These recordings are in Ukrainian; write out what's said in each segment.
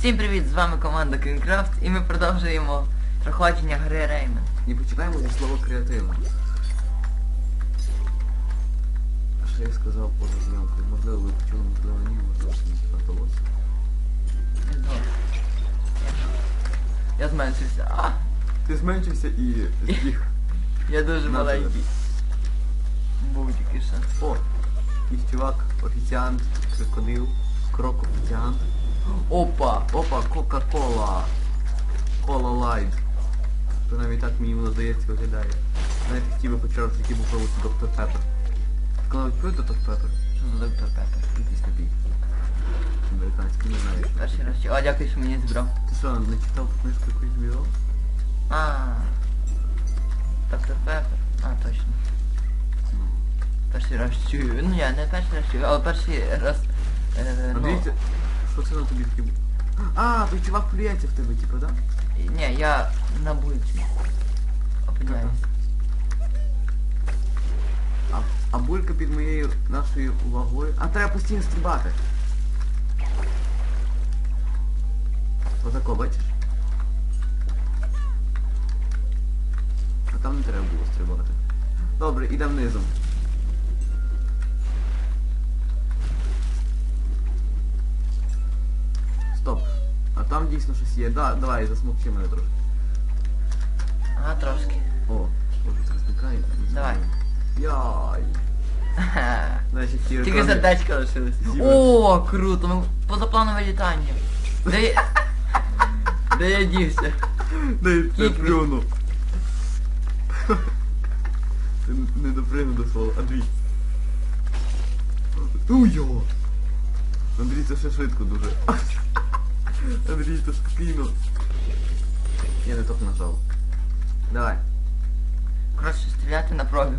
Всім привіт, з вами команда Кінкрафт і ми продовжуємо проходження гри Реймен. Не починаємо зі слова креативно. А що я сказав поза зйомкою? Можливо, ви почули, можливо, ні, можливо, це не сподобалося. Я зменшився. А, Ти зменшився і збіг. я дуже На маленький. Був тільки що. О, якийсь чувак, офіціант, крокодил, крок офіціант. Опа! Опа, Кока-Кола. Кола Лайт. То навіть так мені воно здається виглядає. Навіть хотів би почав, який був пробувати доктор Пеппер. Коли чуєте доктор Пеппер? Що за доктор Пепер? Якийсь напій. Американський, не знаю. Перший раз. чую. О, дякую, що мені зібрав. Ти що, не читав книжку якусь біо? А. Доктор Пепер. А, точно. Перший раз чую. Ну я не перший раз чую, але перший раз. Е, ну, дивіться, що це на тобі таке? було? А, той чувак плюється в тебе, типу, да? ні, я на бульці. Опиняюсь. А, а булька під моєю нашою увагою. А треба постійно стрибати. Отако, бачиш? А там не треба було стрибати. Добре, ідемо низом. Стоп. А там дійсно щось є. Да, давай, засмокчи мене трошки. Ага, трошки. О, може це зникає? Давай. Яй. Значить, ті Тільки екрани- сердечко лишилось. О, круто, ми позапланове літання. Де я... Де я дівся? Дай це Кік. плюну. Ти не доприну до слова. Андрій. Уйо! Андрій, це ще швидко дуже. Андрій, це спокійно. Я не так нажав. Давай. Коротше, стріляти на пробіг.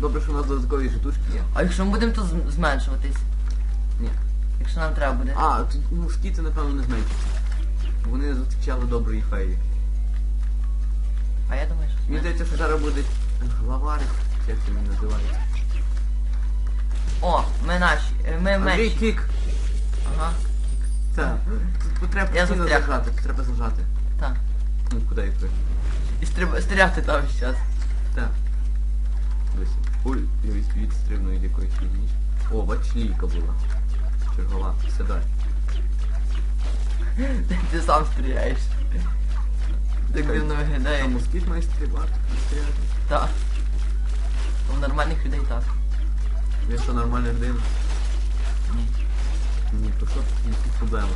Добре, що у нас додаткові штучки є. А якщо ми будемо то з- зменшуватись? Ні. Якщо нам треба буде. А, тут, ну шкіти, напевно, не зменшаться. Вони зустрічали доброї феї. А я думаю, що Мені здається, що зараз буде главарик, чи як це він називається. О, ми наші. е, Ми Андрій, менші. кік! Ага, Це. Тут треба Я постійно застряг. зажати, тут треба зажати. так. Ну, куди ви? І стриб... стріляти там зараз. Так. Дивись. Ой, я від- якоїсь фігні. О, бач, лійка була. Чергова. Сідай. Ти сам стріляєш. Так дивно виглядає. А москіт має стрибати, стріляти. Так. У нормальних людей так. Я що, нормальна людина? Ні. Ні, то що, які проблеми?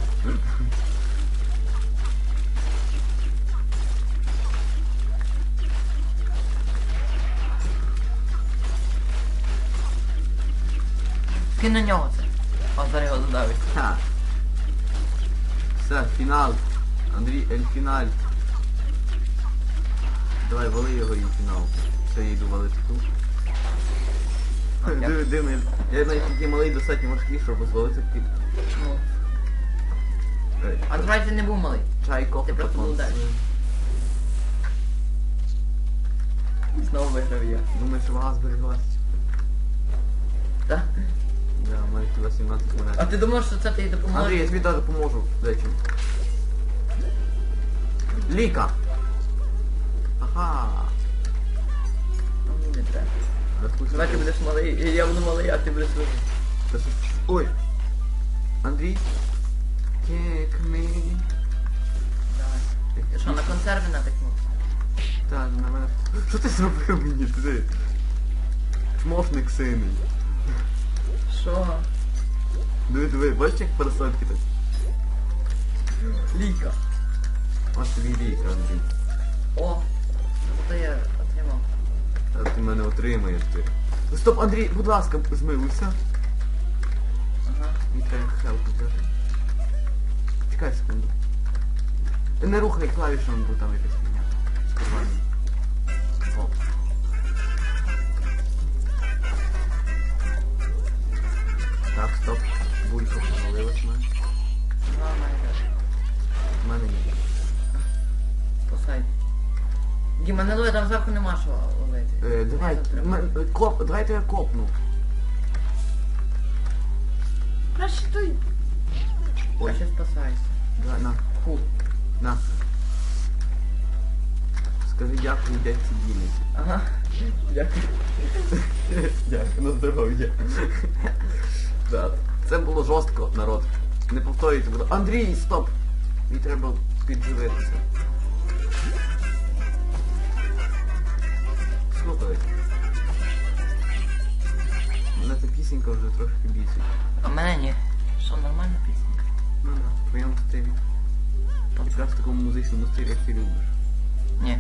Кинь на нього це. О, зараз його задавить. Ха. Все, фінал. Андрій, ель фіналь. Давай, вали його і фінал. Все, я йду валити тут. Диви, дивно. Я навіть такий малий достатньо важкий, щоб звалити е, А давай ти не був малий. чай, кофе, Ти просто був далі. Знову виграв я. Думаєш, що вага збереглася? Так? Да, мене хіба 17 А монет. ти думаєш, що це тобі допоможе? Андрій, я тобі даже поможу, до речі. Ліка! Ага. Не треба. Давай ти будеш малий, я буду малий, а ти будеш великий. Ой! Андрій? Kick me. Давай. Ти що, на консерви натикнув? Так, на мене. Що ти зробив мені туди? Чмошник синий. Що? Диви, диви, бачиш як парасольки так? Ліка. Ось тобі ліка, Андрій. О, то я отримав. Та ти мене отримаєш ти. Стоп, Андрій, будь ласка, змилуйся. Треба хелпу взяти. Чекай секунду. Не рухай клавішами, бо там якась фігня. Скривання. Так, стоп. Булька повалилась в мене. Ага, мене В мене є. Посай. Діма, не лови, там зверху нема що ловити. Е, давай, м- коп, давайте я копну. Краще той Ой, ще спасайся. давай, на, Фу. на. Скажи дякую дядьці Дімі. Ага. Дякую. Дякую, на здоров'я. Да. Це було жорстко, народ. Не повторюйте, будь Андрій, стоп! Мені треба підживитися. Слухай. Пісенька вже трошки бісить. А мене ні. Що, нормальна пісенька? Ну да, в твоєму стилі. Якраз в такому музичному стилі, як ти любиш. Ні.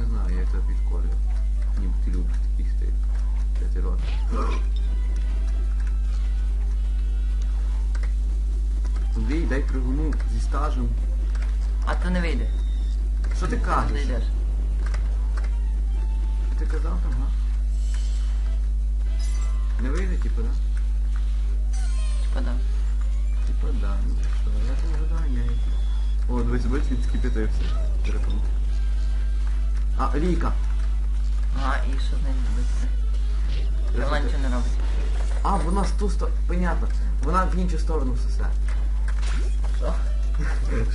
Я знаю, я тебе підкорюю. Ніби ти любиш такий стиль. Це ти робиш. Андрій, дай пригону зі стажем. А ти не вийде. Що ти кажеш? Що ти казав там, га? Не вийде, типу, да? Типа да. Типа да, ну що, я там ожидаю. О, дивись, бачиш, він скипятився. Перепутав. А, Ліка. Ага, і що з нею робити? Вона нічого не робить. А, вона з ту сторону. Понятно. Вона в іншу сторону сосе. Що?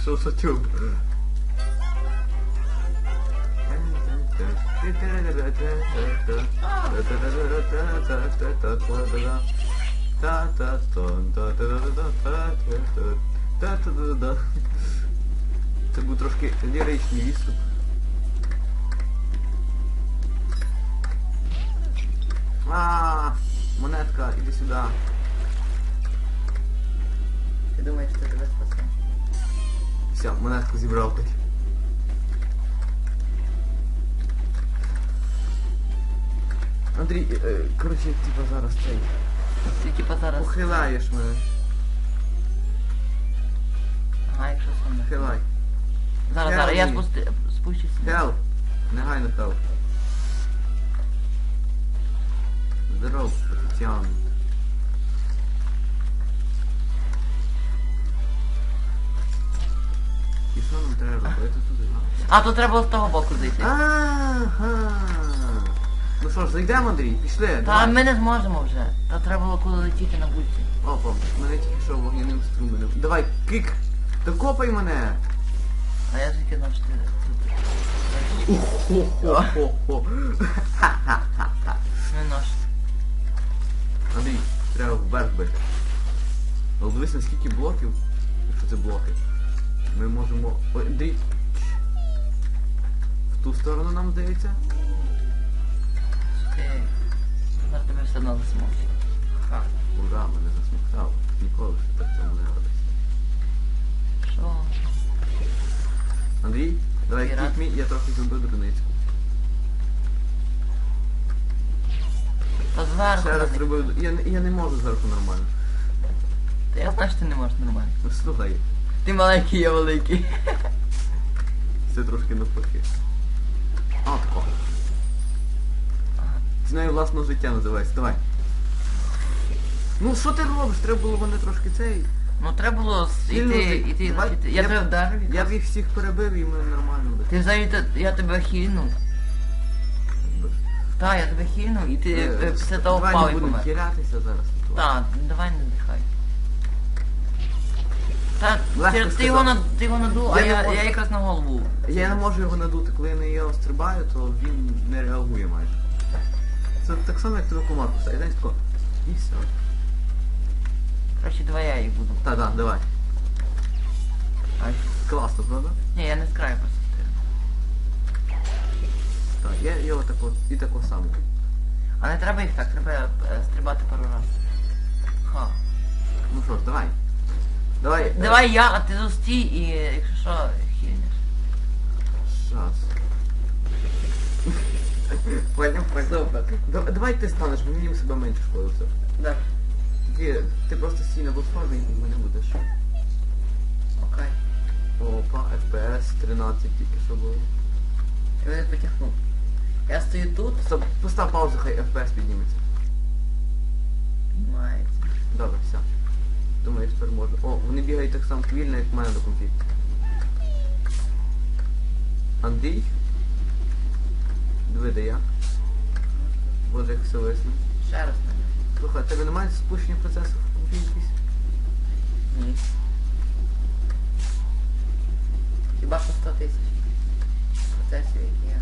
Що шучу? Це був трошки ліричний відступ. А, монетка, іди сюди. Ти думаєш, що тебе спасе? Все, монетку зібрав таки. Андрій, е, е, коротше, типа зараз цей. Ти типа зараз... Похиляєш мене. Ага, якщо сам не... Хилай. Зараз, зараз, я спусти... спущуся. Хелп. Негайно хелп. Здоров, Тетяна. І що нам треба робити? А, то треба з того боку зайти. Ага. Що ж, зайдемо, Андрій? Пішли. Та давай. ми не зможемо вже. Та треба було коли летіти на вулиці. Опа, мене тільки що вогняним струменем. Давай, кик! Докопай мене! А я звідки знав, що ти тут. Хо-хо-хо. Не. Андрій, треба вверх бити. Але дивись, наскільки блоків, якщо це блоки. Ми можемо... Ой, Андрій. В ту сторону нам здається. Зараз тебе все одно. Ха. Ура, мене засмоктало. Ніколи ще так цьому не радився. Що? Андрій, давай рад. мій, я трохи зробив дурницьку. Та зверху. Ще раз зробив... Я, не- я не можу зверху нормально. Та я знаю, що ти не можеш нормально. Ну, Слухай, Ти маленький, я великий. Це трошки навпаки. А, тако. Знаю власного життя називається, давай. Ну що ти робиш? Треба було мене трошки цей. Ну треба було Сильно іти, ти- іти, Давай, іти. я тебе вдарив Я якраз. б їх всіх перебив і ми нормально буде. Ти взагалі, я тебе хильнув. Так, я тебе хильнув і ти е, після того Давай не будемо помер. хилятися зараз. Так, давай не дихай. Та, Легко ти, ти, сказати. його, над- ти його надув, а Я не я, можу. я якраз на голову. Я не можу його надути, коли я на його стрибаю, то він не реагує майже. Це так само, як тебе комар кусає. Знаєш, тако. І все. Короче, давай я їх буду. Так, так, давай. Ай. Класно, правда? Ні, я не з краю просто. Так, я його тако, і тако само. А не треба їх так, треба е, стрибати пару разів. Ха. Ну що ж, давай. Давай. е, Давай я, а ти зустрій і якщо що, хильнеш. Щас. Поняв, поняв. Супер. Давай ти станеш, бо мені себе менше шкоди все. Так. Ти, ти просто стій на платформі і мене будеш. Окей. Опа, FPS 13 тільки що було. Я мене потягнув. Я стою тут, Стоп, постав паузу, хай FPS підніметься. піднімається. Добре, все. Думаю, тепер можна. О, вони бігають так само повільно, як в мене до комп'ютера. Андрій? Двидає. Боже, як все висне. Ще раз так. Слухай, а тебе немає спущення процесу в комп'ютері якісь? Ні. Хіба що 100 тисяч процесів, які я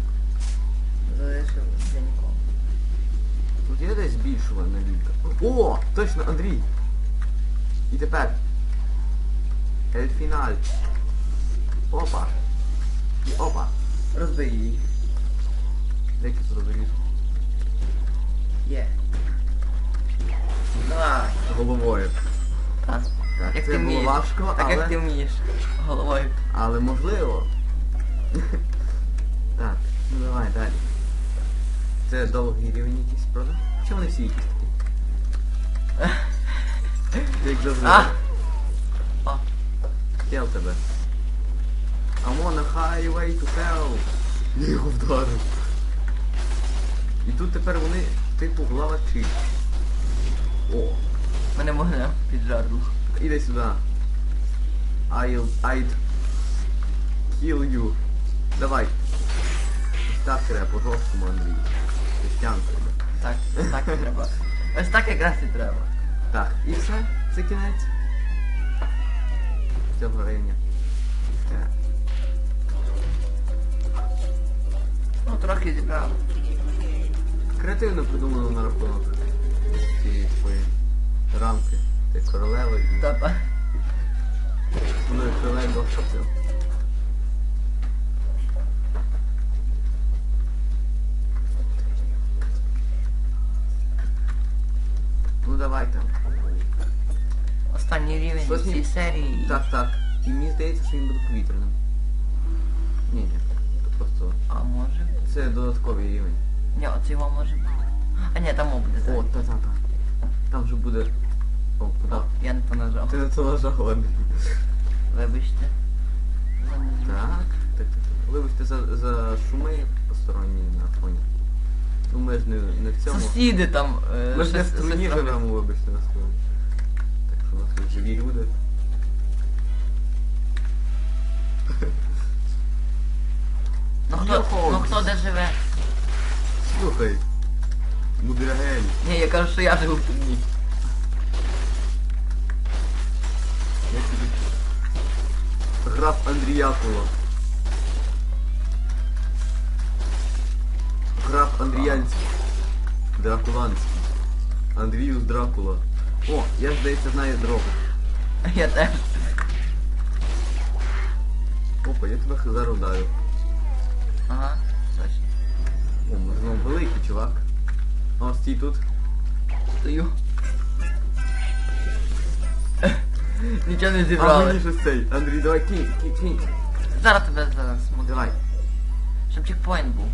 залишив для нікого. Тут є десь збільшувана лінка. О! Точно, Андрій! І тепер. Ель фіналь. Опа. І опа. Розбий її. Деякі зрозумієш. Є. Давай. Головою. Так. Так, Як це ти було вмієш. важко, Так але... як ти вмієш. Головою. Але можливо. так, ну давай далі. Це довгий рівень якийсь, правда? Чи вони всі якісь такі? Як завжди. А! О, тебе. I'm on a highway to hell. Я його вдарив. І тут тепер вони типу главачі. О, мене можна піджарло. іди сюди. I'll, I'd kill you. Давай. Так треба по жорсткому Андрій. Християнкою. Так, так і треба. Ось так якраз і треба. Так, і все, це кінець. Цього рівня. Так. Ну, трохи зібрав. Креативно придумано на рахунок цієї своєї рамки. Ти королева і Тобто, мною королева все. Ну давай там. останній рівень Щось цій серії. Так, так. І мені здається, що він буде повітряним. Ні, ні. Це просто. А може? Це додатковий рівень. Ні, оце його може бути. А ні, там буде так. О, та-та-та. Там же буде. О, куди? О, я не понажав. Ти на це нажав, Андрій. Вибачте. Так, так, так, так. Вибачте за, за шуми посторонні на фоні. Ну ми ж не, не в цьому. Сусіди там. е, Ми ж не в щось- роблять. живемо, вибачте на слові. Так що у нас тут живі люди. Ну хто, Йохо. ну хто де живе? Слухай. Мудрагель. Ні, я кажу, що я живу в труні. Я тобі. Граф Андріякула. Граф Андріянський. Дракуланський. Андріус Дракула. О, я здається знаю дорогу. Я теж. Опа, я тебе зараз ударю. Ага, точно. О, ми знову великий чувак. О, стій тут. Стою. Нічого не А зібрали. мені щось цей. Андрій, давай кинь, кинь, кинь. Зараз тебе зараз. Давай. Щоб чекпоінт був.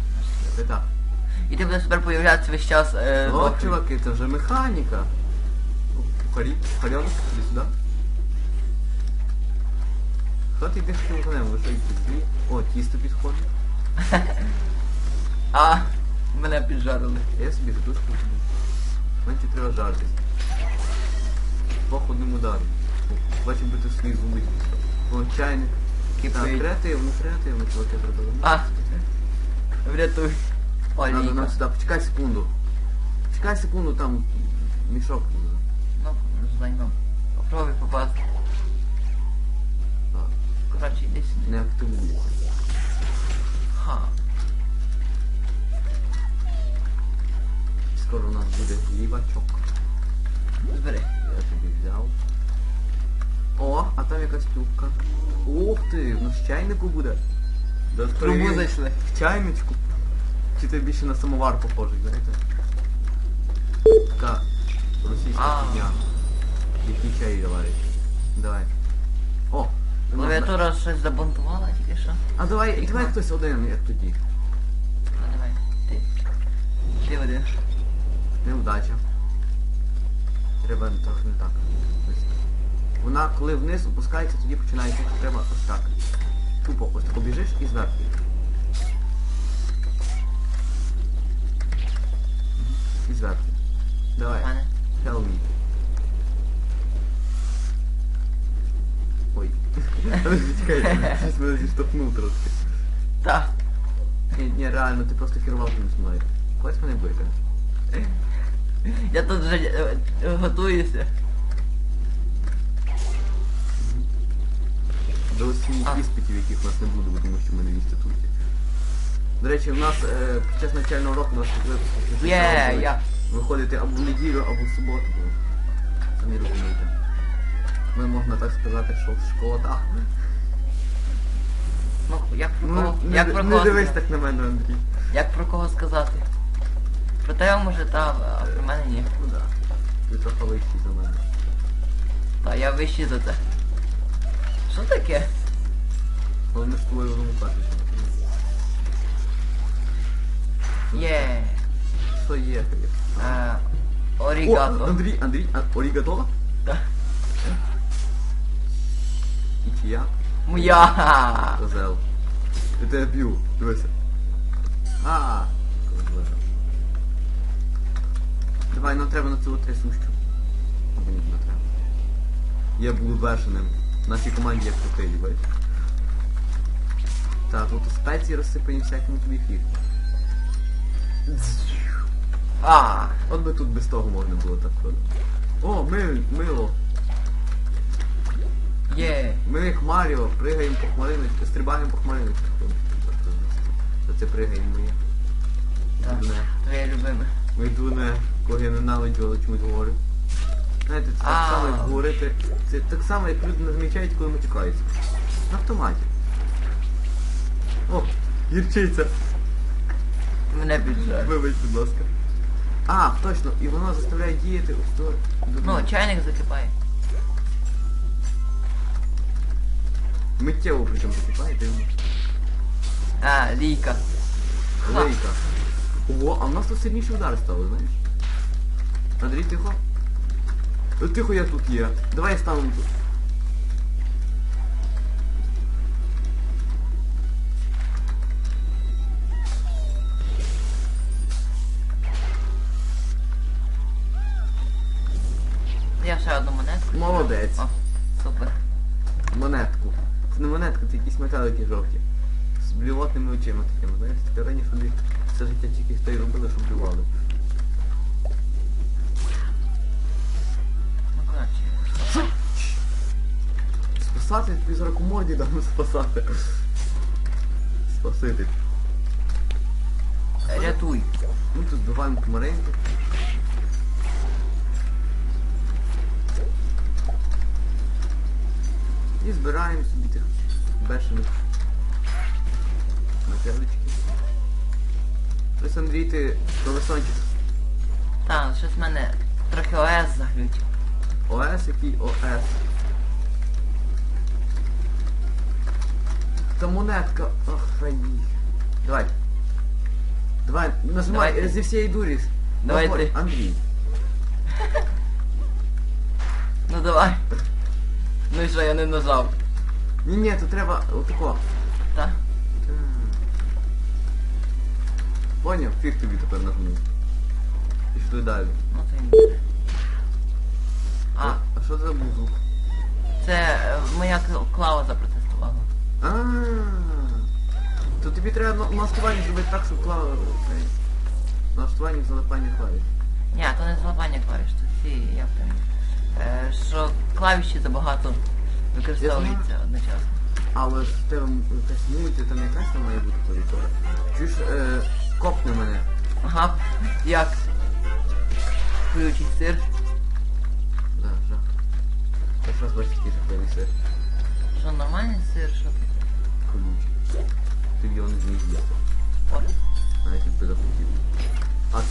Це так. І ти будеш тепер появлятися весь час е, О, вокруг. чуваки, це вже механіка. Кухарі, кухарьонок, іди сюди. Що ти йдеш цим конем? Ви що якісь? О, тісто підходить. А, мене піджарили. Я собі задушку візьму. Менше треба жартись. Двох одним ударом. Бачив би ти зуби. О, чайник. Так, креативно, креативно, чуваки зробили. А, врятуй. Надо нам сюди, почекай секунду. Почекай секунду, там мішок. Ну, знайно. Попробуй попасти. Так, Коротше, іди сюди. не активується. Ха. Буде лівачок. Збери. Я тобі взяв. О, а там якась трубка. Ух ти, ну з чайнику буде. Да, трубу зайшли. В чайничку. Чи ти більше на самовар похожий, знаєте? Така російська фігня. Який чай давай. Давай. О! ну, Клавіатура щось забунтувала тільки що. А давай, давай хтось один, як тоді. А давай. Ти. Ти один. Невдача. Треба трохи не так. Вона коли вниз опускається, тоді починає йти, треба ось так. Тупо ось так біжиш і зверху. І зверху. Давай. Tell me. Ой. Чекай, щось мене зіштовхнув трошки. Так. Ні, реально, ти просто керував тим зі мною. Хтось мене ближче. Я тут вже е, е, готуюся. До осінніх А. іспитів, яких у нас не буде, тому що ми не в інституті. До речі, у нас е, під час навчального року у нас випуск Є, я. виходити або в неділю, або в суботу. бо Самі розумієте. Ми можна так сказати, що в школотах. Ну, як про Ну, кого? не, як про не кого дивись сказати? так на мене, Андрій. Як про кого сказати? Про тебе може та, а про мене ні. Ну да. Ти трохи вищий за мене. Та я вищий за це. Що таке? Але ми ж з тобою в одному класі. ще. Є. Що є? Е, О, орігато. Андрій, Андрій, а, орігато? Та. І чия? Моя. Козел. Я тебе б'ю. Дивися. А, Давай, нам треба на цю трясущу. Або ні, не треба. Я буду бешеним. В нашій команді є крутий, бачиш? Так, от спеції розсипані всякому тобі фіг. А. От би тут без того можна було так ходити. О, мил, мило. Є. Ми як Маріо, пригаємо по хмариночку, стрибаємо по хмариночку. Що це пригаємо моє. Так. Дурне. Твоє любиме. Ми дурне, кого я ненавиджу, але чомусь говорю. Знаєте, це так само, як говорити. Це так само, як люди не замічають, коли матюкаються. На автоматі. О, гірчиця. Мене піджар. Вибач, будь ласка. А, точно, і воно заставляє діяти ось то. Ну, чайник закипає. Миттєво причому закипає, дивно. А, лійка. Лейка. Ого, а в нас тут сильніші удари стали, знаєш? Андрій, тихо. Е, Тихо, я тут є. Давай я стану тут. Я ще одну монетку. Молодець. О, супер. Монетку. Це не монетка, це якісь металики жовті. З блювотними очима такими, знаєш, таке раніше люди все життя тільки то й робили, що блювали. Спасати, тобі зараз у морді дам спасати. Спасити. Рятуй. Ми тут збиваємо комаринки. І збираємо собі тих бешених метеличків. Ось Андрій, ти колесончик. Та, щось в мене трохи ОС заглючив. ОС який ОС. Та монетка. Охрані. Давай. Давай, нажимай Давай ти. е, зі всієї дурі. Давай ти. Андрій. Ну давай. Ну і що, я не нажав. Ні, ні, то треба отако. Та? Поняв? Фіг тобі тепер нажму. Пішли далі. Ну це не буде. А, а що це був звук? це е, моя кл- клава запротестувала. А. То тобі треба на- налаштування зробити так, щоб клава. Налаштування залипання клавіш. Ні, то не злапання клавіш, то всі, як там. Е, що клавіші забагато використовуються одночасно. Але ж в тебе якась мульти, там якась там має бути клавіатура. Чуєш, е, копни мене. Ага, як? Ключий сир.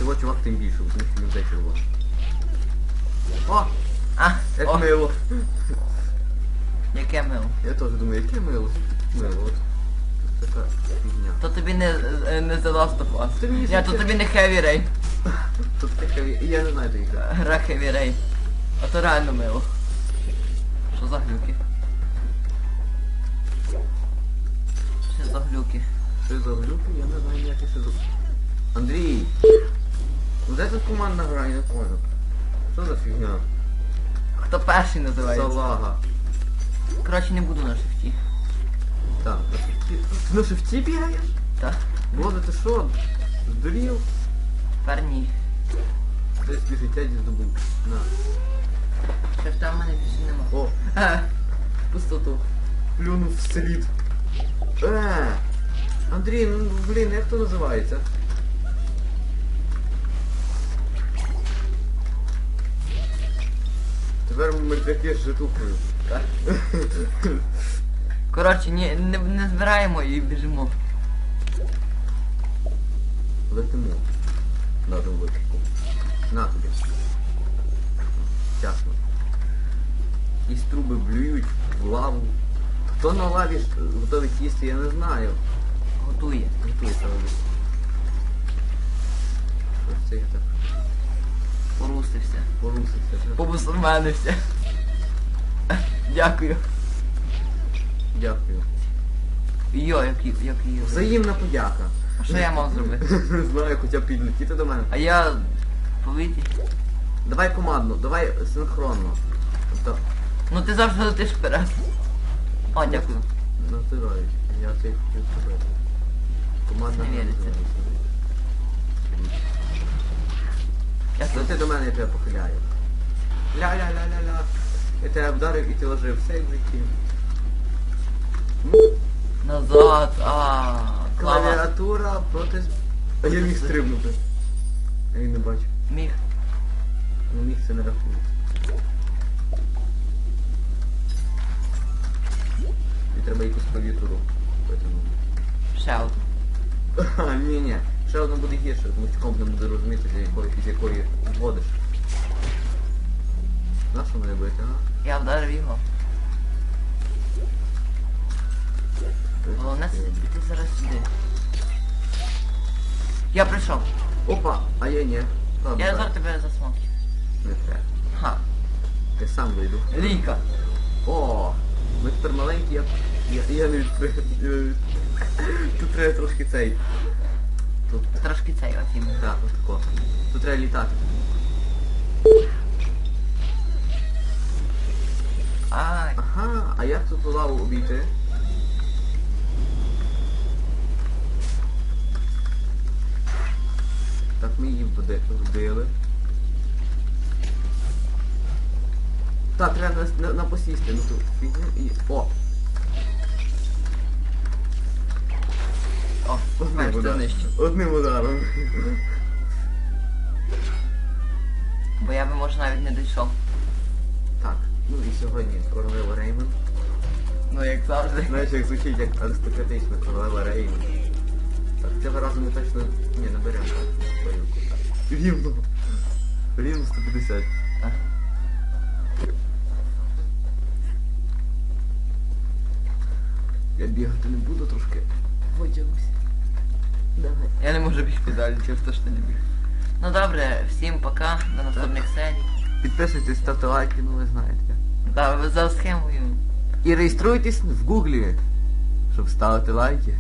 А цього чувак тим більше, тому що вже червоний. О! А, Як о, мило. яке мило. Я теж думаю, яке мило. Мило. От. Така фігня. То тобі не, е, не The Last of Us. Ти мені Ні, то здається- тобі не Heavy Rain. Тут таке, і я не знаю таких гра. Гра Heavy Rain. А то реально мило. Що за глюки? Що за глюки? Що за глюки, я не знаю що за... Андрій! Де тут командна гра, я не понял. Що за фігня? Хто перший називається? Салага. Коротше, не буду на шифті. Так, на шифті. Ти на шифті бігаєш? Так, Боже, ти що? Здурів? тепер ні. Десь собі життя здобув. На. Шифта в мене більше нема. О, Ха, Пустоту. плюнув в слід. Е! Андрій, ну блін, як то називається? Тепер мертвяки з житухою. Коротше, ні, не, не збираємо і біжимо. Летимо. На тому випадку. На тобі. Часно. Якісь труби блюють в лаву. Хто на лаві ж готовить їсти, я не знаю. Готує. Готує саме. Ось це я так Порусився. порусився. Побусурменився. Дякую. Дякую. Йо, як, ї- як її. Взаємна подяка. А що я мав зробити? Не знаю, хоча б підлетіти до мене. А я повіді. Давай командно, давай синхронно. Тобто, Ну ти завжди летиш вперед. О, дякую. натираюсь. Я це хотів зробити. Командна Не віриться. називається. Я Ну ти до мене я тебе похиляю. Ля-ля-ля-ля-ля. Я тебе вдарив і ти ложив все в житті. Назад. А, клава. Клавіатура проти... А я міг стрибнути. Я її не бачу. Міг. Ну міг це не рахує. І треба якусь клавіатуру потягнути. Ще одну. А, ні, ні. Ще одна буде гірше, тому що комп не буде розуміти, з якої, з якої вводиш. На що мене бити, а? Я вдарив його. Головне піти зараз сюди. Я прийшов. Опа, а я ні. Ладно, Я зараз тебе засмокю. Не треба. Ха. Я сам вийду. Лійка. О, ми тепер маленькі, я, я, я не відкрию. я не від- Тут треба трошки цей. Тут, Трошки цей іменно. так, отако. Тут треба літати. Ай. Ага, а як тут лаву обійти? Так ми її вбили. Так, треба на, на, на посісти, ну тут. О! О, знаєш, ти ударом. нижче. Одним ударом. Бо я би може навіть не дійшов. Так, ну і сьогодні королева Реймон. Ну як завжди. Знаєш, як звучить як аристократична королева Реймон. Так, цього разу ми точно... Ні, не беремо так. Борілку, так. Рівно. Рівно 150. А. Я бігати не буду трошки. Витягнусь. Давай. Я не можу бігти далі, через те, що не біг. Ну добре, всім пока, до наступних серій. Підписуйтесь, ставте лайки, ну ви знаєте. Да, за схемою. І реєструйтесь в гуглі, щоб ставити лайки.